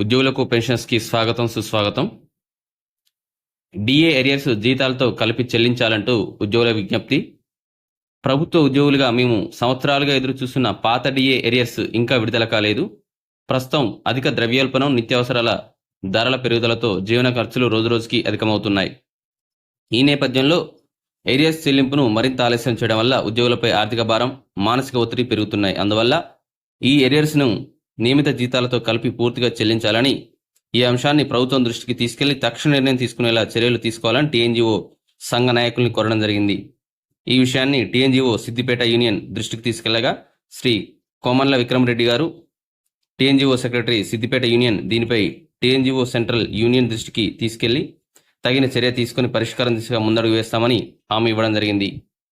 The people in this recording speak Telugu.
ఉద్యోగులకు పెన్షన్స్కి స్వాగతం సుస్వాగతం. డిఏ ఏరియర్స్ జీతాలతో కలిపి చెల్లించాలంటూ ఉద్యోగుల విజ్ఞప్తి. ప్రభుత్వ ఉద్యోగులుగా మేము సంవత్సరాలుగా ఎదురు చూస్తున్న పాత డిఏ ఏరియర్స్ ఇంకా విడుదల కాలేదు. ప్రస్తుతం అధిక ద్రవ్యోల్బణం నిత్యావసరాల ధరల పెరుగుదలతో జీవన ఖర్చులు రోజురోజుకి అధికమవుతున్నాయి. ఈ నేపథ్యంలో ఏరియర్స్ చెల్లింపును మరింత ఆలస్యం చేయడం వల్ల ఉద్యోగులపై ఆర్థిక భారం మానసిక ఒత్తిడి పెరుగుతున్నాయి. అందువల్ల ఈ ఏరియర్స్ను నియమిత జీతాలతో కలిపి పూర్తిగా చెల్లించాలని ఈ అంశాన్ని ప్రభుత్వం దృష్టికి తీసుకెళ్ళి తక్షణ నిర్ణయం తీసుకునేలా చర్యలు తీసుకోవాలని టీఎన్జీఓ సంఘ నాయకుల్ని కోరడం జరిగింది. ఈ విషయాన్ని టీఎన్జీఓ సిద్దిపేట యూనియన్ దృష్టికి తీసుకెళ్ళగా శ్రీ కోమన్ల విక్రమరెడ్డి గారు టీఎన్జీఓ సెక్రటరీ సిద్దిపేట యూనియన్ దీనిపై టీఎన్జీఓ సెంట్రల్ యూనియన్ దృష్టికి తీసుకెళ్ళి తగిన చర్య తీసుకుని పరిష్కారం దిశగా ముందడుగు వేస్తామని హామీ ఇవ్వడం జరిగింది.